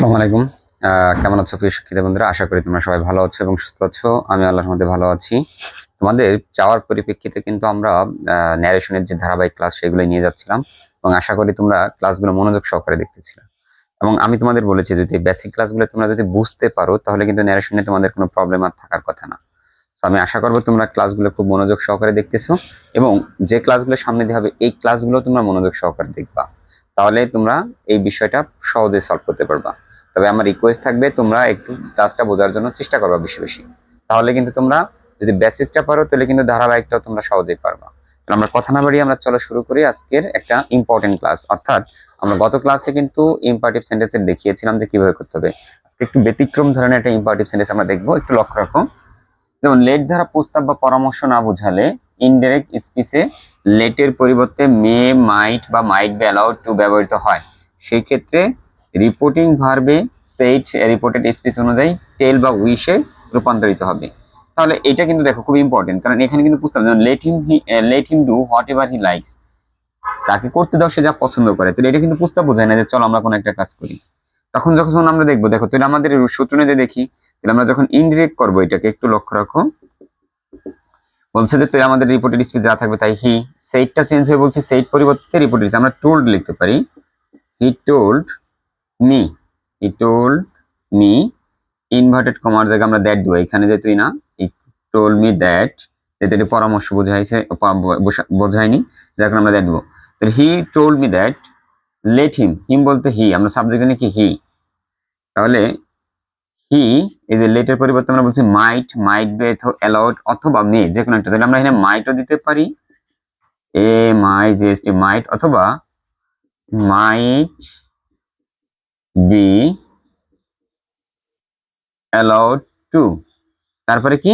আসসালামু আলাইকুম। কেমন আছো প্রিয় শিক্ষিত বন্ধুরা? আশা করি তোমরা সবাই ভালো আছো এবং সুস্থ আছো। আমি আল্লাহর মধ্যে ভালো আছি। তোমাদের চাওয়ার পরিপ্রেক্ষিতে কিন্তু আমরা ন্যারেশনের যে ধারাবাহিক ক্লাস সেগুলো নিয়ে যাচ্ছিলাম এবং আশা করি তোমরা ক্লাসগুলো মনোযোগ সহকারে দেখতেছিলে। এবং আমি তোমাদের বলেছি, যদি বেসিক ক্লাসগুলো তোমরা যদি বুঝতে পারো, তাহলে কিন্তু ন্যারেশনে তোমাদের কোনো প্রবলেম আর থাকার কথা না। তো আমি আশা করব তোমরা ক্লাসগুলো খুব মনোযোগ সহকারে দেখতেছো এবং যে ক্লাসগুলো সামনে দিয়ে হবে, এই ক্লাসগুলো তোমরা মনোযোগ সহকারে দেখবা। তাহলে তোমরা এই বিষয়টা সহজে সলভ করতে পারবা। তবে আমার রিকোয়েস্ট থাকবে তোমরা একটু ক্লাসটা বোঝার জন্য চেষ্টা করবা বেশি বেশি। তাহলে কিন্তু তোমরা যদি বেসিকটা পারো, তাহলে কিন্তু ধারাবাহিকটাও তোমরা সহজেই পারবা। আমরা কথা না বাড়িয়ে আমরা চলো শুরু করি আজকের একটা ইম্পর্টেন্ট ক্লাস অর্থাৎ আমরা গত ক্লাসে কিন্তু ইম্পারটিভ সেন্টেন্সে দেখিয়েছিলাম যে কীভাবে করতে হবে। আজকে একটু ব্যতিক্রম ধরনের একটা ইম্পারটিভ সেন্টেন্স আমরা দেখব, একটু লক্ষ্য রাখো। যেমন লেট দ্বারা প্রস্তাব বা পরামর্শ না বোঝালে ইনডাইরেক্ট স্পিচে লেটের পরিবর্তে মে মাইট বা মাইট বি অ্যালাউড টু ব্যবহৃত হয়। সেই ক্ষেত্রে রিপোর্টিং ভার্বে সেইট রিপোর্টেড স্পিচ অনুযায়ী টেল বা উইশে রূপান্তরিত হবে। তাহলে এটা কিন্তু দেখো খুব ইম্পর্টেন্ট কারণ এখানে কিন্তু হবে যেমন let him he let him do whatever he likes তাকে করতে দাও, সে যা পছন্দ করে। তাহলে এটা কিন্তু প্রস্তাব বোঝায় না যে চলো আমরা কোনো একটা কাজ করি। তখন যখন আমরা দেখব, দেখো, তাহলে আমাদের সূত্র যে দেখি, তাহলে আমরা যখন ইনডিরেক্ট করব এটাকে, একটু লক্ষ্য রাখো। বলছে যে তুই আমাদের রিপোর্টেড স্পিচ যা থাকবে তাই হি সেইটটা চেঞ্জ হয়ে বলছে সেইট পরিবর্তে রিপোর্টেড আমরা টোল্ড লিখতে পারি। He told me he told me inverted comma জায়গায় আমরা দ্যাট দিব, এখানে যে তুই না হি টোল্ড মি দ্যাট যেটা এটি পরামর্শ বোঝাইছে বোঝায়নি, যার কারণে আমরা দ্যাট দিব। তাহলে he told me that let him him বলতে হি আমরা সাবজেক্ট জানি কি হি তাহলে হি এই যে লেটের পরিবর্তে আমরা বলছি মাইট মাইট বি অ্যালাউড অথবা মে যে কোনো একটা। তাহলে আমরা এখানে মাইটও দিতে পারি এ মাই জি এস টি মাইট অথবা মাইট বি অ্যালাউড টু তারপরে কি?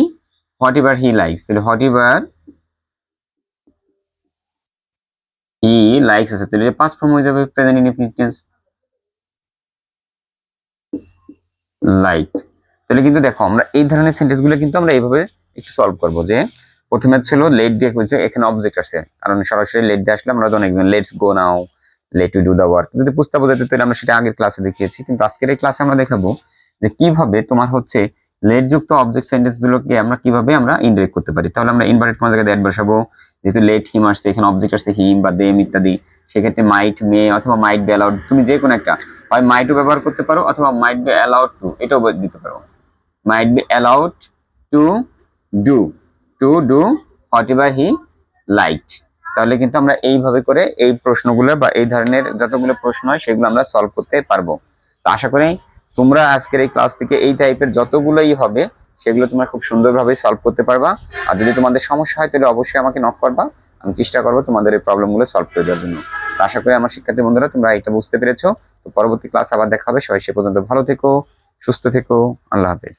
হোয়াট এভার হি লাইকস তাহলে হোয়াট এভার হি লাইকস আছে? তাহলে পাঁচ ফর্ম হয়ে যাবে প্রেজেন্ট ইনডিফিনিট টেন্স লাইক তাহলে কিন্তু দেখো, আমরা এই ধরনের সেন্টেন্সগুলো কিন্তু আমরা এইভাবে একটু সলভ করব যে প্রথমে ছিল লেট দিয়ে হয়েছে, এখানে অবজেক্ট আছে কারণ সরাসরি লেট দিয়ে আসলে আমরা অনেক let's go now let to do the work যদি প্রস্তাব বোঝাতে তাহলে আমরা সেটা আগের ক্লাসে দেখিয়েছি। কিন্তু আজকের এই ক্লাসে আমরা দেখাবো যে কীভাবে তোমার হচ্ছে লেট যুক্ত অবজেক্ট সেন্টেন্স গুলোকে আমরা কীভাবে আমরা ইনডিরেক্ট করতে পারি। তাহলে আমরা ইনভার্টেড কোন জায়গায় দ্যাট বসাবো। যেহেতু লেট হিম আসছে এখানে অবজেক্ট আসছে হিম বা দেম ইত্যাদি। সেক্ষেত্রে মাইট মে অথবা মাইট বি অ্যালাউড তুমি যে কোনো একটা, হয় মাইটও ব্যবহার করতে পারো অথবা মাইট বি অ্যালাউড টু এটাও দিতে পারো। Might be allowed to do to do whatever he light তাহলে কিন্তু আমরা এইভাবে করে এই প্রশ্নগুলো বা এই ধরনের যতগুলো প্রশ্ন হয় সেগুলো আমরা সলভ করতে পারব। তো আশা করি তোমরা আজকের এই ক্লাস থেকে এই টাইপের যতগুলোই হবে, সেগুলো তোমরা খুব সুন্দরভাবে সলভ করতে পারবা। আর যদি তোমাদের সমস্যা হয়, তাহলে অবশ্যই আমাকে নক করবা। আমি চেষ্টা করব তোমাদের এই প্রবলেমগুলো সলভ করে দেওয়ার জন্য। তো আশা করি আমার শিক্ষার্থী বন্ধুরা, তোমরা এটা বুঝতে পেরেছ। তো পরবর্তী ক্লাস আবার দেখা হবে। সবাই সে পর্যন্ত ভালো থেকো, সুস্থ থেকো। আল্লাহ হাফেজ।